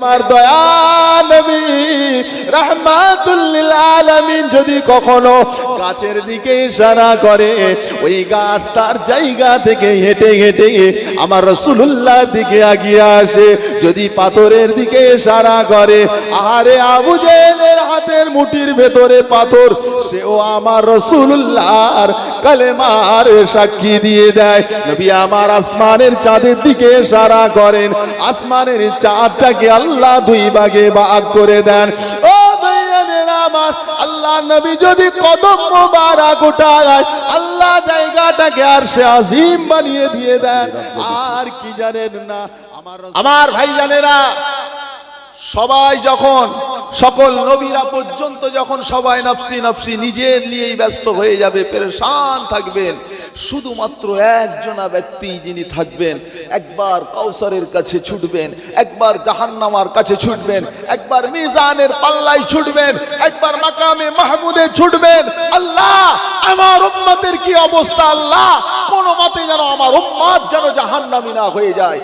আমার দয়া নবী রাহমাতুল্লিল আলামিন যদি কখনো গাছের দিকে ইশারা করে, ওই গাছ তার জায়গা থেকে হেঁটে হেঁটে আমার রসুল্লাহর দিকে আগিয়ে আসে। যদি পাথরের দিকে ইশারা করে, আহারে আবু জেলের হাতের মুঠির ভেতরে পাথর, সেও আমার রসুল্লাহর কালেমার সাক্ষী দিয়ে দেয়। নবী আমার আসমানের চাঁদের দিকে ইশারা করেন, আসমানের চাঁদটাকে আল্লাহ দুই ভাগে ভাগ করে দেন। ও আমার আল্লাহ নবী যদি কদম মোবারক উঠায়, আল্লাহ জায়গাটাকে আর সে আজিম বানিয়ে দিয়ে দেয়। আর কি জানেন না, আমার আমার ভাইজানেরা সবাই যখন, সকল নবীরা পর্যন্ত যখন সবাই নফসি নফসি নিজের নিয়েই ব্যস্ত হয়ে যাবে, পেরেশান থাকবেন। শুধুমাত্র একজনা ব্যক্তি যিনি থাকবেন, একবার কাউসারের কাছে ছুটবেন, একবার জাহান্নামার কাছে ছুটবেন, একবার মিজানের পাল্লায় ছুটবেন, একবার মাকামে মাহমুদে ছুটবেন। আল্লাহ, আমার উম্মতের কি অবস্থা আল্লাহ? কোন মতে যেন আমার উম্মাদ যেন জাহান্নামী না হয়ে যায়।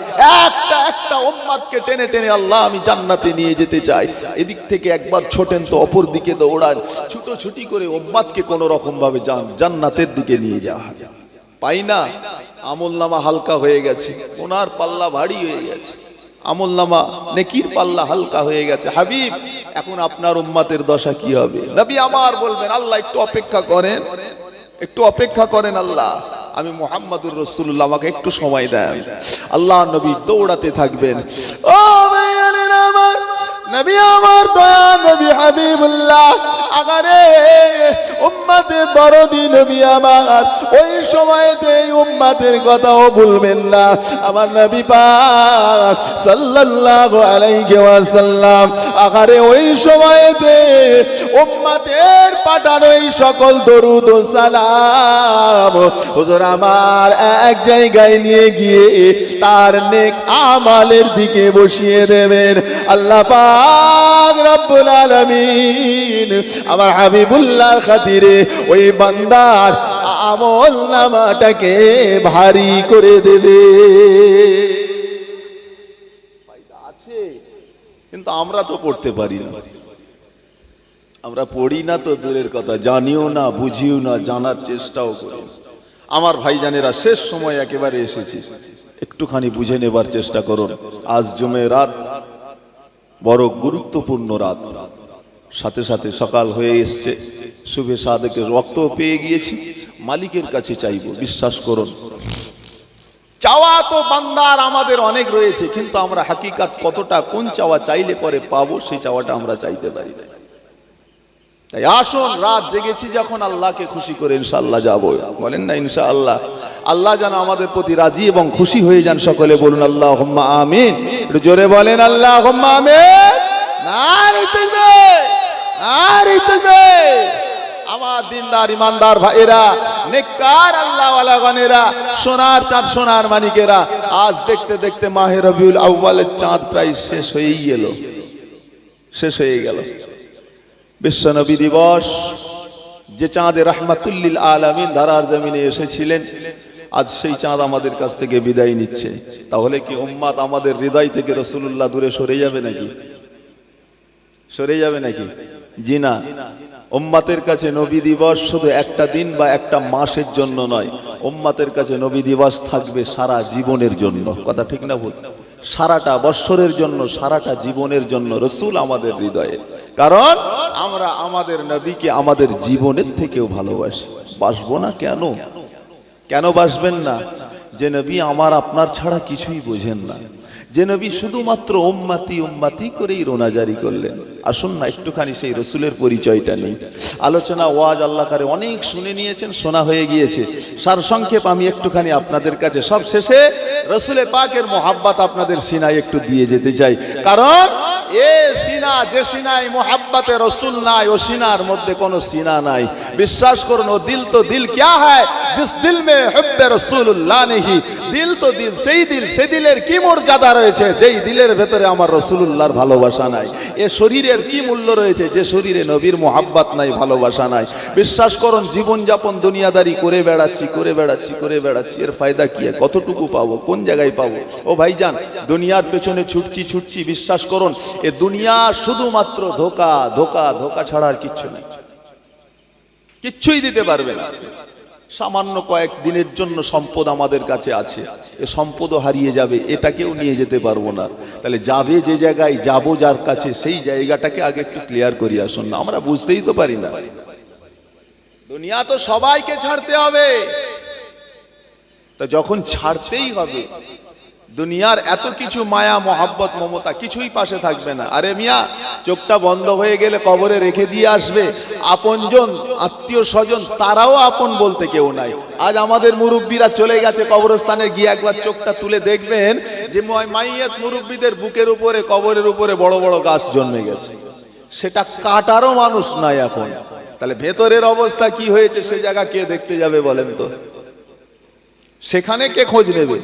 একটা একটা উম্মাদকে টেনে টেনে আল্লাহ আমি জান্নাতে নিয়ে যেতে চাই। এদিক থেকে একবার ছোটেন তো অপর দিকে দৌড়ান। ছুটোছুটি করে উম্মাদকে কোন রকম ভাবে যান জান্নাতের দিকে নিয়ে যাওয়া। পাই না, আমল নামা হালকা হয়ে গেছে ওনার পাল্লা ভারী হয়ে গেছে। আমল নামা নেকির পাল্লা হালকা হয়ে গেছে। হাবিব, এখন আপনার উম্মাতের দশা কি হবে? নবী আমার বলবেন, আল্লাহ একটু অপেক্ষা করেন, একটু অপেক্ষা করেন আল্লাহ। আমি মোহাম্মদুর রসুল্লাহ আমাকে একটু সময় দেন। আল্লাহ নবী দৌড়াতে থাকবেন। ও নবী আমার দয়া, নবী হাবিবুল্লাহ। আগারে, উম্মাতের দরদি নবী আমার। ওই সময়তে উম্মাতের কথাও ভুলবেন না। আমার নবী পাক সাল্লাল্লাহু আলাইহি ওয়াসাল্লাম। আগারে ওই সময়তে উম্মাতের পাঠানো এই সকল দরুদ সালাম। হুজুর, আমার এক জায়গায় নিয়ে গিয়ে তার নেক আমালের দিকে বসিয়ে দেবেন। আল্লাহ পাক রব্বুল আলামিন আমার হাবিবুল্লাহর খাতিরে ওই বান্দার আমল নামাটাকে ভারী করে দেবে। আছে, কিন্তু আমরা তো পড়তে পারি না। আমরা পড়ি না তো দূরের কথা, জানিও না, বুঝিও না, জানার চেষ্টাও করি। আমার ভাইজানেরা শেষ সময় একেবারে এসেছে। একটুখানি বুঝে নেবার চেষ্টা করুন। আজ জমে রাত, বড় গুরুত্বপূর্ণ রাত। সাথে সাথে সকাল হয়ে এসছে। শুভে সাদেকে রক্ত পেয়ে গিয়েছি। মালিকের কাছে চাইব, বিশ্বাস করুন। চাওয়া তো বান্দার, আমাদের অনেক রয়েছে, কিন্তু আমরা হাকিকাত কতটা কোন চাওয়া চাইলে পরে পাবো, সেই চাওয়াটা আমরা চাইতে পারি না। তাই আসুন, রাত জেগেছি যখন আল্লাহকে খুশি করে ইনশাআল্লাহ যাব। বলেন না ইনশাআল্লাহ। আল্লাহ যেন আমাদের প্রতি রাজি এবং খুশি হয়ে যান সকলে, বলুন আল্লাহ আমিন। একটু জোরে বলেন আল্লাহ আমিন। নারী তুলবে আমার দিনদার, ইমানদার ভাইয়েরা, নেককার আল্লাহ গনেরা সোনার চাঁদ, সোনার মানিকেরা, আজ দেখতে দেখতে মাহে রবিউল আউ্বালের চাঁদ প্রায় শেষ হয়েই গেল শেষ হয়ে গেল। বিশ্বনবী দিবস, যে চাঁদে রহমাতুল্লিল আলামিন ধারার জমিনে এসেছিলেন, আজ সেই চাঁদ আমাদের কাছ থেকে বিদায় নিচ্ছে। তাহলে কি উম্মাদ আমাদের হৃদয় থেকে রসুল্লাহ দূরে সরে যাবে নাকি? সরে যাবে নাকি? জি না। উম্মাতের কাছে নবী দিবস শুধু একটা দিন বা একটা মাসের জন্য নয় উম্মাতের কাছে নবী দিবস থাকবে সারা জীবনের জন্য। কথা ঠিক না ভুল? সারাটা বৎসরের জন্য, সারাটা জীবনের জন্য রসুল আমাদের হৃদয়ে। কারণ আমরা আমাদের নবীকে আমাদের জীবনের থেকেও ভালোবাসি। বাসবো না কেন? কেন বাসবেন না? যে নবী আমার আপনার ছাড়া কিছুই বোঝেন না। যে নবী শুধুমাত্র ওম্মাতি ওম্মাতি করেই রোনা জারি করলেন। আসুন না, একটুখানি সেই রসুলের পরিচয়টা নেই। আলোচনা, ওয়াজ আল্লাহ কারে অনেক শুনে নিয়েছেন, শোনা হয়ে গিয়েছে। সার সংক্ষেপ আমি একটুখানি আপনাদের কাছে, সব শেষে রসুলে পাকের মোহাব্বত আপনাদের সিনায় একটু দিয়ে যেতে চাই। কারণ, এ সিনা, যে সিনায় মোহাব্বতে রসুল নাই, ও সিনার মধ্যে কোনো সিনা নাই। বিশ্বাস করুন, ও দিল তো দিল ক্যা হয় জিস দিল মে হব্বে রসুল্লাহ নেহি। দিল তো দিল, সেই দিল সেই দিলের কি মর্যাদা রয়েছে, যেই দিলের ভেতরে আমার রসুল্লাহর ভালোবাসা নাই। এ শরীরের কি মূল্য রয়েছে, যে শরীরে নবীর মোহাব্বত নাই, ভালোবাসা নাই? বিশ্বাস করুন, জীবনযাপন দুনিয়াদারি করে বেড়াচ্ছি করে বেড়াচ্ছি করে বেড়াচ্ছি। এর ফায়দা কি? কতটুকু পাবো? কোন জায়গায় পাবো? ও ভাই ভাইজান, দুনিয়ার পেছনে ছুটছি ছুটছি, বিশ্বাস করুন, এ দুনিয়া শুধুমাত্র ধোকা ধোকা ধোকা ছাড়া আর কিচ্ছু নেই। কিচ্ছুই দিতে পারবে না। সামান্য কয়েক দিনের জন্য সম্পদ আমাদের কাছে আছে। এ সম্পদও হারিয়ে যাবে, এটাকেও নিয়ে যেতে পারব না। তাহলে যাবে যে জায়গায়, যাব যার কাছে, সেই জায়গাটাকে আগে একটু ক্লিয়ার করি আসুন না। আমরা বুঝতেই তো পারি না। দুনিয়া তো সবাইকে ছাড়তে হবে। তা যখন ছাড়তেই হবে দুনিয়ার এত কিছু মায়া, মহাব্বত, মমতা কিছুই পাশে থাকবে না। আরে মিয়া, চোখটা বন্ধ হয়ে গেলে কবরে রেখে দিয়ে আসবে। আপনজন আত্মীয় স্বজন তারাও আপন বলতে কেউ নাই। আজ আমাদের মুরব্বীরা চলে গেছে কবরস্থানে, গিয়ে একবার চোখটা তুলে দেখবেন যে মাইয়াত মুরব্বীদের বুকের উপরে, কবরের উপরে বড় বড় গাছ জন্মে গেছে। সেটা কাটারও মানুষ নাই এখন। তাহলে ভেতরের অবস্থা কি হয়েছে, সে জায়গা কে দেখতে যাবে বলেন তো? সেখানে কে খোঁজ নেবে?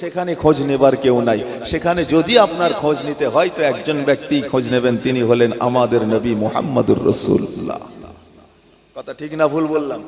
সেখানে খোঁজ নেবার কেউ নাই। সেখানে যদি আপনার খোঁজ নিতে হয়, তো একজন ব্যক্তি খোঁজ নেবেন, তিনি হলেন আমাদের নবী মোহাম্মদুর রসুল্লাহ কথা ঠিক না ভুল বললাম?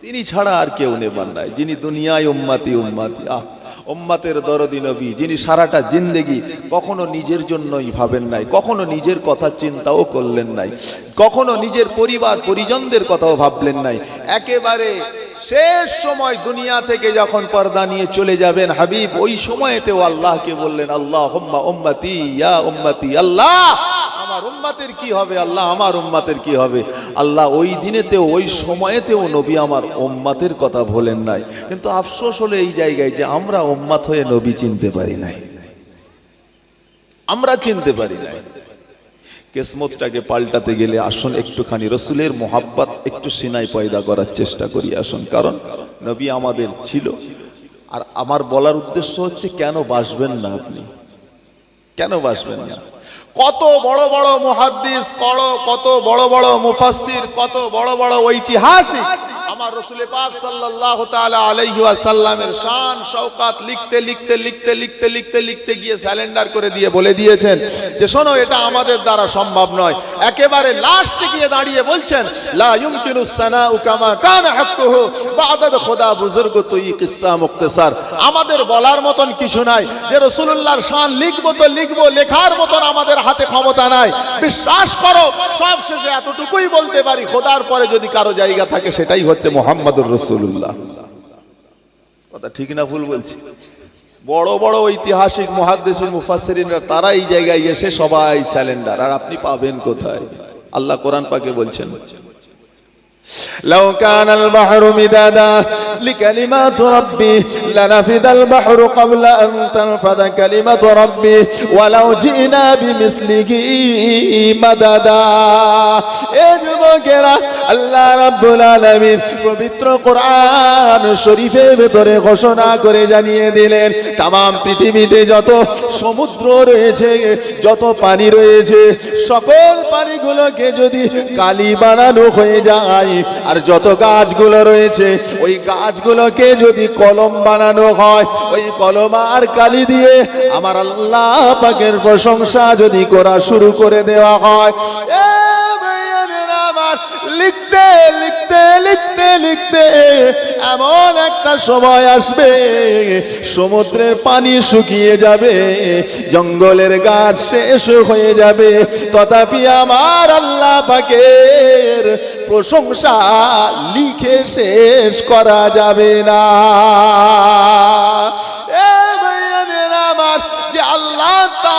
তিনি ছাড়া আর কেউ নেবার নাই। যিনি দুনিয়ায় উম্মাতি উম্মাতি, আহ, উম্মাতের দরদি নবী, যিনি সারাটা জিন্দেগি কখনো নিজের জন্যই ভাবেন নাই, কখনো নিজের কথা চিন্তাও করলেন নাই, কখনো নিজের পরিবার, পরিজনদের কথাও ভাবলেন নাই। একেবারে শেষ সময় দুনিয়া থেকে যখন পর্দা নিয়ে চলে যাবেন, হাবিব, ওই সময়তেও আল্লাহকে বললেন আল্লাহ হুম্মা ইয়া উম্মতি, আল্লাহ, আমার উম্মাতের কি হবে? আল্লাহ, আমার উম্মাতের কি হবে? আল্লাহ, ওই দিনেতেও, ওই সময়েতেও নবী আমার উম্মাতের কথা বলেন নাই। কিন্তু আফসোস হলো এই জায়গায় যে আমরা উম্মাত হয়ে নবী চিনতে পারি নাই। আমরা চিনতে পারি নাই। কেসমতটাকে পাল্টাতে গেলে আসুন একটুখানি রসুলের মোহাব্বাত একটু সিনাই পয়দা করার চেষ্টা করি, আসুন। কারণ নবী আমাদের ছিল। আর আমার বলার উদ্দেশ্য হচ্ছে, কেন বাসবেন না আপনি? কেন বাসবেন না? কত বড় বড় মহাদ্দিস কত বড় বড় মুফাসির কত বড় বড় ঐতিহাসিক আমার রসুল পাক আলাইহি ওয়াসাল্লামের শান, শওকাত লিখতে লিখতে লিখতে লিখতে লিখতে লিখতে গিয়ে স্যালেন্ডার করে দিয়ে বলে দিয়েছেন যে, শোনো, এটা আমাদের দ্বারা সম্ভব নয়। একেবারে লাস্টে গিয়ে দাঁড়িয়ে বলছেন আমাদের বলার মতন কিছু নাই। যে শান লিখব তো লিখব, লেখার মতন আমাদের হাতে ক্ষমতা নাই। বিশ্বাস করো, সব শেষে এতটুকুই বলতে পারি, খোদার পরে যদি কারও জায়গা থাকে, সেটাই হচ্ছে মোহাম্মদুর রসুল্লাহ কথা ঠিক না ভুল বলছি? বড় বড় ঐতিহাসিক মহাদ্দেশিন মুফাসসিরিনরা তারা এই জায়গায় এসে সবাই স্যালেন্ডার। আর আপনি পাবেন কোথায়? আল্লাহ কোরআন পাকে বলছেন বলছেন। لو كان البحر مدادا لكلمات ربي لنفد البحر قبل أن تنفذ كلمة ربي ولو جئنا بمثله مددا এ যুবকেরা আল্লাহ রাব্বুল আলামিন পবিত্র কোরআন শরীফের ভেতরে ঘোষণা করে জানিয়ে দিলেন তাম পৃথিবীতে যত সমুদ্র রয়েছে যত পানি রয়েছে সকল পানিগুলোকে যদি কালি বানানো হয়ে যায় আর যত গাছগুলো রয়েছে, ওই গাছগুলোকে যদি কলম বানানো হয়, ওই কলম আর কালি দিয়ে আমার আল্লাহ পাকের প্রশংসা যদি করা শুরু করে দেওয়া হয়। লিখতে লিখতে লিখতে লিখতে লিখতে এমন একটা সময় আসবে, সমুদ্রের পানি শুকিয়ে যাবে, জঙ্গলের গাছ শেষ হয়ে যাবে। তথাপি আমার আল্লাহ পাকের প্রশংসা লিখে শেষ করা যাবে না। আমার যে আল্লাহ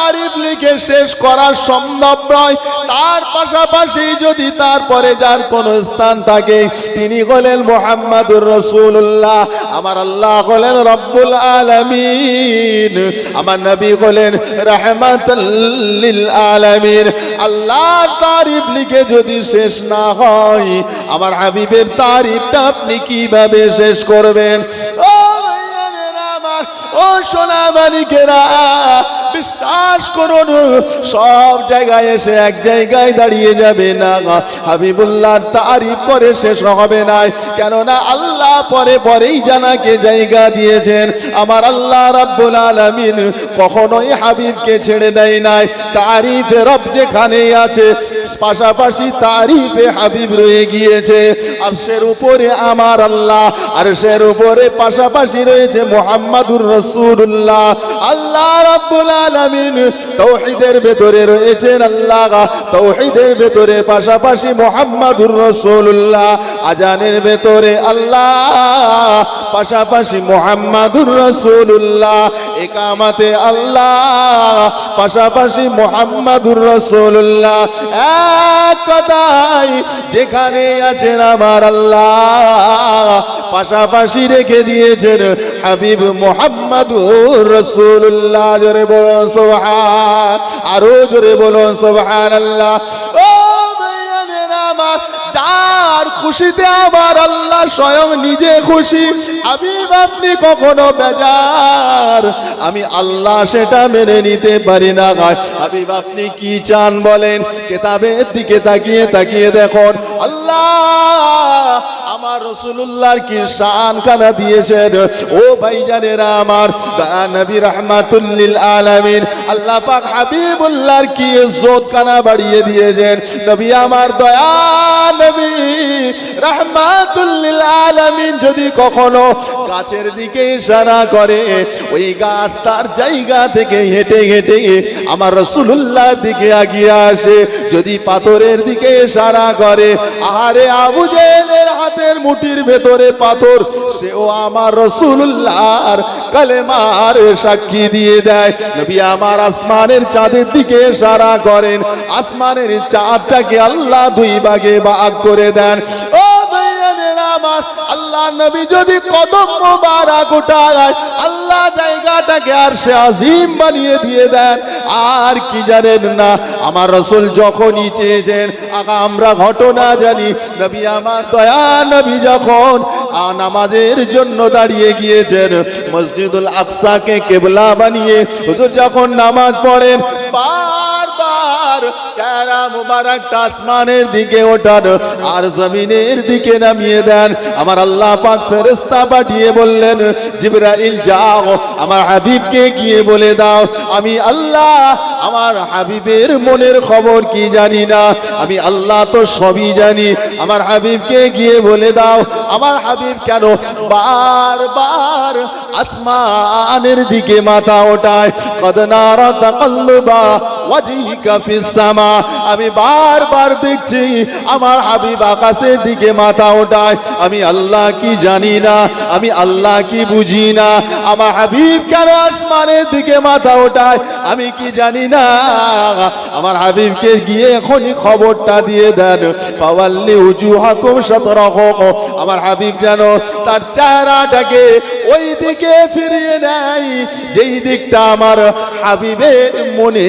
তারিফ লিখে শেষ করা সম্ভব নয়। তার পাশাপাশি যদি তারপরে যার কোন স্থান থাকে, তিনি হলেন মোহাম্মদুর রসুল্লাহ আমার আল্লাহ হলেন রব্বুল আলমিন। আমার নবী হলেন রহমাতুল্লিল আলমিন। আল্লাহ তারিফ লিখে যদি শেষ না হয়, আমার হাবিবের তারিফটা আপনি কীভাবে শেষ করবেন? ও সোনা মানিকেরা বিশ্বাস করুন, সব জায়গায় এসে এক জায়গায় দাঁড়িয়ে যাবে না। হাবিবুল্লাহর তারিফ করে শেষ হবে না। কেননা আল্লাহ পরে পরেই জানাকে জায়গা দিয়েছেন। আমার আল্লাহ রাব্বুল আলামিন কখনোই হাবিবকে ছেড়ে দেয় নাই। তারিফে রব যেখানে আছে, পাশাপাশি তারিফে হাবিব রয়ে গিয়েছে। আর সের উপরে আমার আল্লাহ আর সের উপরে পাশাপাশি রয়েছে মোহাম্মদুর রসুল্লাহ আল্লাহ রাব্বুল আলামিন। তৌহিদের ভেতরে রয়েছেন আল্লাহ। তৌহিদের ভেতরে পাশাপাশি মোহাম্মদুর রসুল্লাহ আজানের ভেতরে আল্লাহ। পাশাপাশি মোহাম্মদুর রসুল্লাহ একামাতে আল্লাহ। পাশাপাশি মোহাম্মদুর রসুল্লাহ এক কথায় যেখানে আছেন আমার আল্লাহ। পাশাপাশি রেখে দিয়েছেন হাবিব মোহাম্মদুর রসুল্লাহ জোরে বলুন সোহান আরও জোরে বলুন সোহান আল্লাহ যার খুশিতে আমার আল্লাহ স্বয়ং নিজে খুশি। হাবিব, আপনি কখনো বেজার? আমি আল্লাহ সেটা মেনে নিতে পারি না হাবিব, আপনি কি চান বলেন? কেতাবের দিকে তাকিয়ে তাকিয়ে দেখুন। আল্লাহ আমার রসুল্লাহর কি শান কানা দিয়েছেন? ও আমার নবী রহমাতুল্লিল আল্লাহ পাক হাবিবুল্লাহর কি কানা বাড়িয়ে দিয়েছেন? নবী আমার দয়া নবী রহমাতুল্লিল যদি কখনো গাছের দিকে ইশারা করে, ওই গাছ তার জায়গা থেকে হেঁটে হেঁটে আমার রসুল্লাহ দিকে আগিয়ে আসে, যদি পাথরের দিকে ইশারা করে, আহারে আবু জেলের হাতের মুঠির ভেতরে পাথর, সেও আমার রসুল্লাহর কালেমার সাক্ষী দিয়ে দেয়। নবী আমার আসমানের চাঁদের দিকে ইশারা করেন। আসমানের চাঁদটাকে আল্লাহ দুই ভাগে ভাগ করে দেন। ও আমার, আল্লাহ নবী যদি কদম মোবারক উঠায়, আল্লাহ জায়গাটাকে আর সে আজিম বানিয়ে দিয়ে দেন। আর কি জানেন না? আমার রসুল যখনই চেয়েছেন আগা আমরা ঘটনা জানি। নবী আমার দয়া, নবী যখন নামাজের জন্য দাঁড়িয়ে গিয়েছেন, মসজিদুল আকসাকে কেবলা বানিয়ে হুজুর যখন নামাজ পড়েন বারবার চেহারা মুবারকটা আসমানের দিকে ওঠান আর জমিনের দিকে নামিয়ে দেন। আমার আল্লাহ পাক ফেরেশতা পাঠিয়ে বললেন, জিবরাইল, যাও, আমার হাবিবকে গিয়ে বলে দাও। আমি আল্লাহ, আমার হাবিবের মনের খবর কি জানি না। আমি আল্লাহ তো সবই জানি। আমার হাবিবকে গিয়ে বলে দাও, আমার হাবিব কেন বারবার আসমানের দিকে মাথা ওঠায়? কদনারা তাকাল্লুবা আমি বারবার দেখছি আমার হাবিব আকাশের দিকে মাথা ওঠায়। আমি আল্লাহ কি জানি না, আমি আল্লাহ কি বুঝি না। আমার হাবিব কেন আসমানের দিকে মাথা ওঠায়, আমি কি জানি না। আমার হাবিবকে গিয়ে এখনই খবরটা দিয়ে দেন। পাওয়াল্লি উজু হাকুম সতরক আমার হাবিব যেন তার চেহারাটাকে ওই দিকে ফিরিয়ে নেয়, যেই দিকটা আমার হাবিবের মনে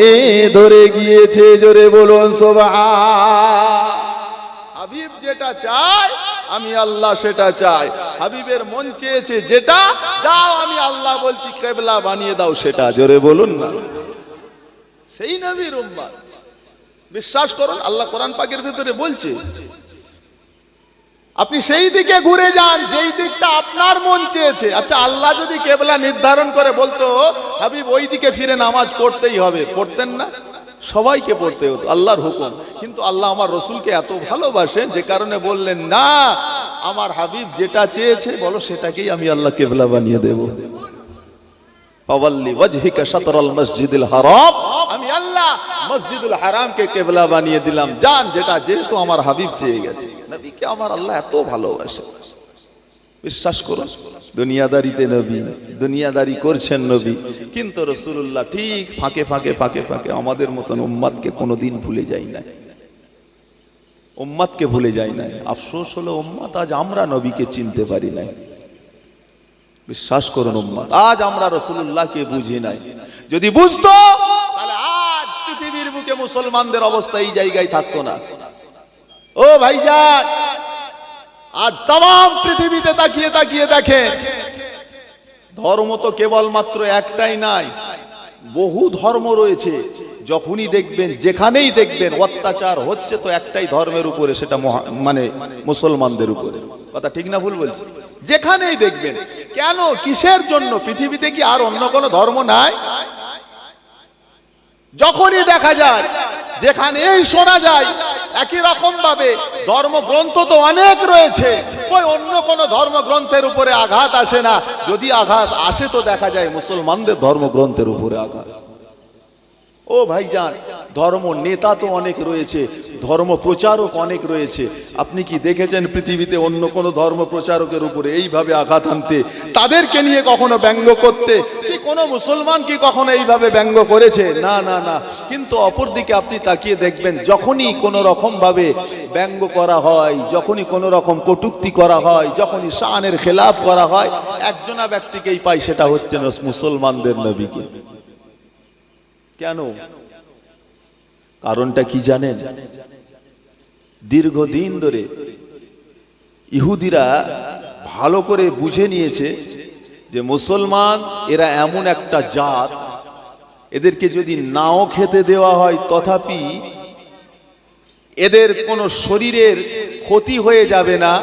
ধরে গিয়েছে, জোরে বলুন সোভা হাবিব যেটা চায়, আমি আল্লাহ সেটা চাই। হাবিবের মন চেয়েছে যেটা, যাও আমি আল্লাহ বলছি, কেবলা বানিয়ে দাও সেটা, জোরে বলুন না। সেই নবীর উম্মাদ বিশ্বাস করুন, আল্লাহ কোরআন পাকের ভিতরে বলছে আপনি সেই দিকে ঘুরে যান, যেই দিকটা আপনার মন চেয়েছে। আচ্ছা আল্লাহ যদি কেবলা নির্ধারণ করে বলতো, হাবিব, ওই দিকে ফিরে নামাজ পড়তেই হবে। পড়তেন না? সবাইকে পড়তে হতো, আল্লাহর হুকুম। কিন্তু আল্লাহ আমার রসুলকে এত ভালোবাসেন, যে কারণে বললেন, না, আমার হাবিব যেটা চেয়েছে, বলো সেটাকেই আমি আল্লাহ কেবলা বানিয়ে দেব। মসজিদুল আমি আল্লাহ মসজিদুল হারামকে কেবলা বানিয়ে দিলাম। যান, যেটা যেহেতু আমার হাবিব চেয়ে গেছে। নবীকে আমার আল্লাহ এত ভালোবাসে। বিশ্বাস করুন, দুনিয়াদারিতে নবী, দুনিয়াদারি করছেন নবী, কিন্তু রসুল্লাহ ঠিক ফাঁকে ফাঁকে ফাঁকে ফাঁকে আমাদের মতন উম্মাদকে কোনোদিন ভুলে যাই না উম্মাদকে ভুলে যাই না আফসোস হলো উম্মাদ আজ আমরা নবীকে চিনতে পারি না বিশ্বাস করুন উম্মাদ, আজ আমরা রসুল্লাহকে বুঝি নাই। যদি বুঝতো, তাহলে আজ পৃথিবীর বুকে মুসলমানদের অবস্থা এই জায়গায় থাকতো না। ও ভাইজান, আর তাম পৃথিবীতে তাকিয়ে তাকিয়ে দেখে ধর্ম তো কেবলমাত্র একটাই নাই, বহু ধর্ম রয়েছে, যখনই দেখবেন, যেখানেই দেখবেন, অত্যাচার হচ্ছে তো একটাই ধর্মের উপরে, সেটা মানে মুসলমানদের উপরে। কথা ঠিক না ভুল বলছি? যেখানেই দেখবেন, কেন, কিসের জন্য? পৃথিবীতে কি আর অন্য কোনো ধর্ম নাই? যখনই দেখা যায় এই শোনা যায়, একই রকম ভাবে ধর্মগ্রন্থ তো অনেক রয়েছে। ওই অন্য কোন ধর্মগ্রন্থের উপরে আঘাত আসে না। যদি আঘাত আসে তো দেখা যায় মুসলমানদের ধর্মগ্রন্থের উপরে আঘাত। ও ভাইজান, ধর্ম নেতা তো অনেক রয়েছে, ধর্ম প্রচারক অনেক রয়েছে। আপনি কি দেখেছেন পৃথিবীতে অন্য কোনো ধর্ম প্রচারকের উপরে এইভাবে আঘাত আনতে তাদেরকে নিয়ে কখনো ব্যঙ্গ করতে? কি কোনো মুসলমান কি কখনো এইভাবে ব্যঙ্গ করেছে? না না না। কিন্তু অপরদিকে আপনি তাকিয়ে দেখবেন, যখনই কোনো রকম ভাবে ব্যঙ্গ করা হয়, যখনই কোনো রকম কটুক্তি করা হয়, যখনই শানের খেলাফ করা হয়, একজনা ব্যক্তিকেই পাই সেটা হচ্ছে মুসলমানদের নবীকে। কেন? কারণটা কি জানেন? দীর্ঘদিন ধরে ইহুদিরা ভালো করে বুঝে নিয়েছে যে মুসলমান এরা এমন একটা জাত এদেরকে যদি নাও খেতে দেওয়া হয় তথাপি এদের কোনো শরীরের ক্ষতি হয়ে যাবে না।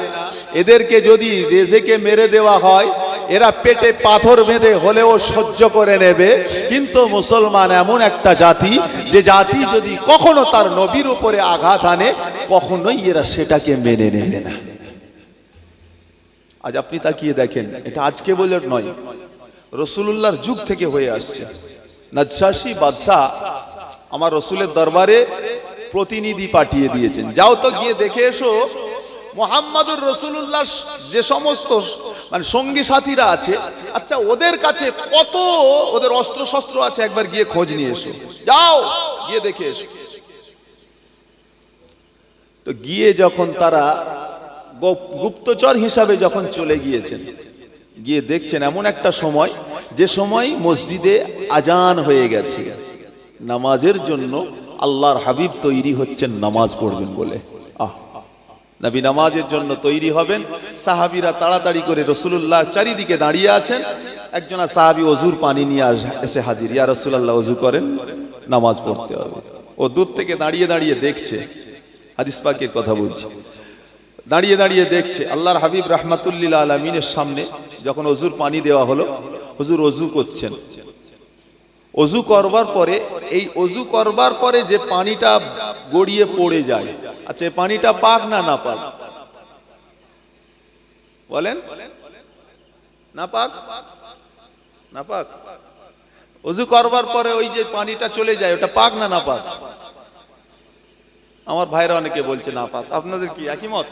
এদেরকে যদি রেজেকে মেরে দেওয়া হয় এরা পেটে পাথর বেঁধে হলেও সহ্য করে নেবে। কিন্তু মুসলমান এমন একটা জাতি, যে জাতি যদি কখনো তার নবীর উপরে আঘাত আনে, কখনোই এরা সেটাকে মেনে নেবে না। আজ আপনি তাকিয়ে দেখেন, এটা আজকে বলে নয়, রসুলুল্লাহর যুগ থেকে হয়ে আসছে। নাজ্জাসী বাদশাহ আমার রসুলের দরবারে প্রতিনিধি পাঠিয়ে দিয়েছেন। যাও তো গিয়ে দেখে এসো, মোহাম্মদুর রসুল্লাহ যে সমস্ত মানে সঙ্গী সাথীরা আছে। আচ্ছা ওদের কাছে কত ওদের অস্ত্র শস্ত্র আছে? একবার গিয়ে খোঁজ নিয়ে এসো। যাও, গিয়ে দেখে এসো। তো গিয়ে যখন তারা গুপ্তচর হিসাবে যখন চলে গিয়েছেন, গিয়ে দেখছেন এমন একটা সময়, যে সময় মসজিদে আজান হয়ে গেছে। নামাজের জন্য আল্লাহর হাবিব তৈরি হচ্ছেন, নামাজ পড়বেন বলে। নবী নামাজের জন্য তৈরি হবেন। সাহাবিরা তাড়াতাড়ি করে রসুল্লাহ চারিদিকে দাঁড়িয়ে আছেন। একজনা সাহাবি অজুর পানি নিয়ে এসে হাজির। ইয়া রসুল্লাহ অজু করেন, নামাজ পড়তে হবে। ও দূর থেকে দাঁড়িয়ে দাঁড়িয়ে দেখছে। হাদিস পাকের কথা বলছি। দাঁড়িয়ে দাঁড়িয়ে দেখছে। আল্লাহর হাবিব রহমাতুল্লিল আলমিনের সামনে যখন অজুর পানি দেওয়া হলো, হুজুর অজু করছেন। অজু করবার পরে, এই অজু করবার পরে যে পানিটা গড়িয়ে পড়ে যায় আচ্ছা পানিটা পাক না না পাক? বলেন? না পাক? না পাক? অজু করবার পরে ওই যে পানিটা চলে যায়, ওটা পাক না না পাক? আমার ভাইরা অনেকে বলছে না পাক। আপনাদের কি একই মত?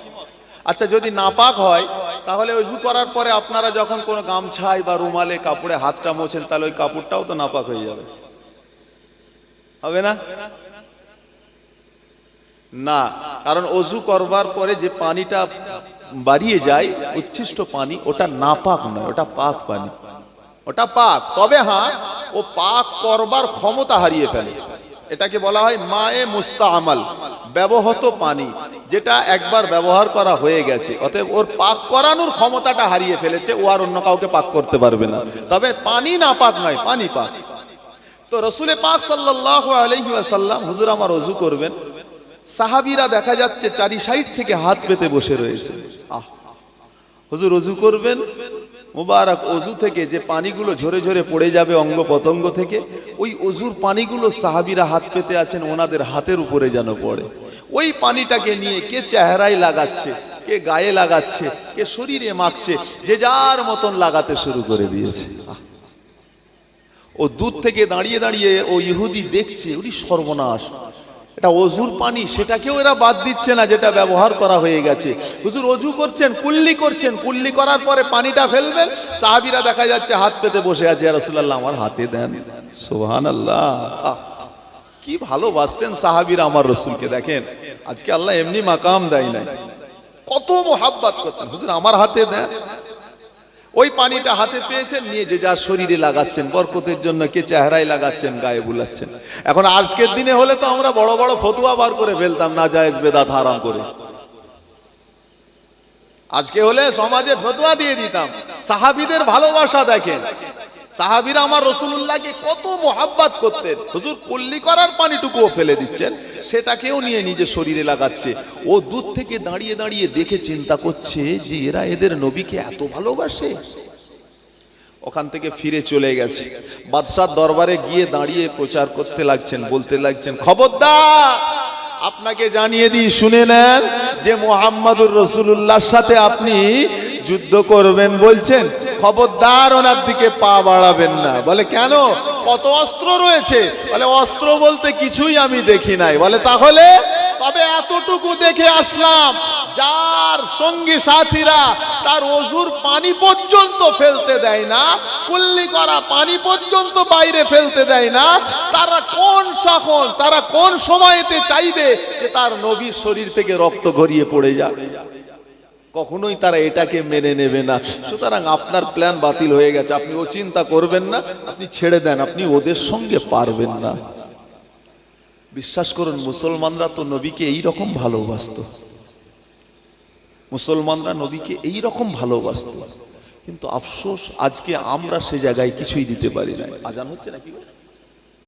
আচ্ছা যদি নাপাক হয়, তাহলে অজু করার পরে আপনারা যখন কোনো গামছায় বা রুমালে কাপড়ে হাতটা মোছেন, তাহলে ওই কাপড়টাও তো নাপাক হয়ে যাবে। হবে না? না, কারণ অজু করবার পরে যে পানিটা বাড়িয়ে যায়, উচ্ছিষ্ট পানি, ওটা নাপাক নয়, ওটা পাক পানি। ওটা পাক। তবে হ্যাঁ ও পাক করবার ক্ষমতা হারিয়ে ফেলে। এটাকে বলা হয় মায়ে মুস্তামাল, ব্যবহত পানি, যেটা একবার ব্যবহার করা হয়ে গেছে। অতএব ওর পাক করানোর ক্ষমতাটা হারিয়ে ফেলেছে, ও আর অন্য কাউকে পাক করতে পারবে না। তবে পানি না পাক নয়, পানি পাক। তো রসুলে পাক সাল্লাহ আলহি আসাল্লাম হুজুর আমার অজু করবেন। সাহাবিরা দেখা যাচ্ছে চারি সাইড থেকে হাত পেতে বসে রয়েছে। হুজুর অজু করবেন? মুবারক অজু থেকে যে পানিগুলো ঝরে ঝরে পড়ে যাবে অঙ্গ পতঙ্গ থেকে, ওই অজুর পানিগুলো সাহাবিরা হাত পেতে আছেন, ওনাদের হাতের উপরে যেন পড়ে। ওই পানিটাকে নিয়ে কে চেহারায় লাগাচ্ছে, কে গায়ে লাগাচ্ছে, কে শরীরে মাখছে, যে যার মতন লাগাতে শুরু করে দিয়েছে। ও দূর থেকে দাঁড়িয়ে দাঁড়িয়ে ও ইহুদি দেখছে ওরই সর্বনাশ। এটা অজুর পানি, সেটাকেও এরা বাদ দিচ্ছে না, যেটা ব্যবহার করা হয়ে গেছে। হুজুর অজু করছেন, কুল্লি করছেন, কুল্লি করার পরে পানিটা ফেলবেন, সাহাবিরা দেখা যাচ্ছে হাত পেতে বসে আছে রসুল্লাহ আমার হাতে দেন। সোহান আল্লাহ কি ভালোবাসতেন সাহাবিরা আমার রসুলকে, দেখেন। আজকে আল্লাহ এমনি মাকাম দেয় নাই। কত মোহাব্বাত করতেন। হুজুর, আমার হাতে দেন। ওই পানিটা হাতে পেয়েছেন, নিয়ে যে যার শরীরে লাগাচ্ছেন, বরকতের জন্য কে চেহারায় লাগাচ্ছেন, গায়ে বুলাচ্ছেন। এখন আজকের দিনে হলে তো আমরা বড় বড় ফতুয়া বার করে ফেলতাম না জায়েজ বেদাত হারাম করে। আজকে হলে সমাজে ফতুয়া দিয়ে দিতাম। সাহাবিদের ভালোবাসা দেখেন। সাহাবিরা আমার রসুল্লাহকে কত মোহাব্বাত করতেন। হুজুর, কল্লি করার পানিটুকুও ফেলে দিচ্ছেন, সেটাকেও নিয়ে নিজের শরীরে লাগাচ্ছে। ও দূর থেকে দাঁড়িয়ে দাঁড়িয়ে দেখে চিন্তা করছে যে এরা এদের নবীকে এত ভালোবাসে। ওখান থেকে ফিরে চলে গেছে। বাদশার দরবারে গিয়ে দাঁড়িয়ে প্রচার করতে লাগছেন, বলতে লাগছেন, খবরদার, আপনাকে জানিয়ে দিই, শুনে নেন যে মোহাম্মদুর রসুল্লাহর সাথে আপনি যুদ্ধ করবেন বলছেন, খবরদার ওনার দিকে পা বাড়াবেন না। বলে, কেন? কত অস্ত্র রয়েছে? বলে, অস্ত্র বলতে কিছুই আমি দেখি নাই। বলে, তাহলে তবে এতটুকু দেখে আসলাম, যার সঙ্গী সাথীরা তার অজুর পানি পর্যন্ত ফেলতে দেয় না, কুল্লি করা পানি পর্যন্ত বাইরে ফেলতে দেয় না, তারা কোন সখন তারা কোন সময়তে চাইবে যে তার নবীর শরীর থেকে রক্ত গড়িয়ে পড়ে যাবে কখনোই তারা এটাকে মেনে নেবে না। সুতরাং আপনার প্ল্যান বাতিল হয়ে গেছে। আপনি ও চিন্তা করবেন না। আপনি ছেড়ে দেন। আপনি ওদের সঙ্গে পারবেন না। বিশ্বাস করুন, মুসলমানরা তো নবীকে এই রকম ভালোবাসতো। মুসলমানরা নবীকে এই রকম ভালোবাসতো। কিন্তু আফসোস, আজকে আমরা সে জায়গায় কিছুই দিতে পারি না আজান হচ্ছে নাকি?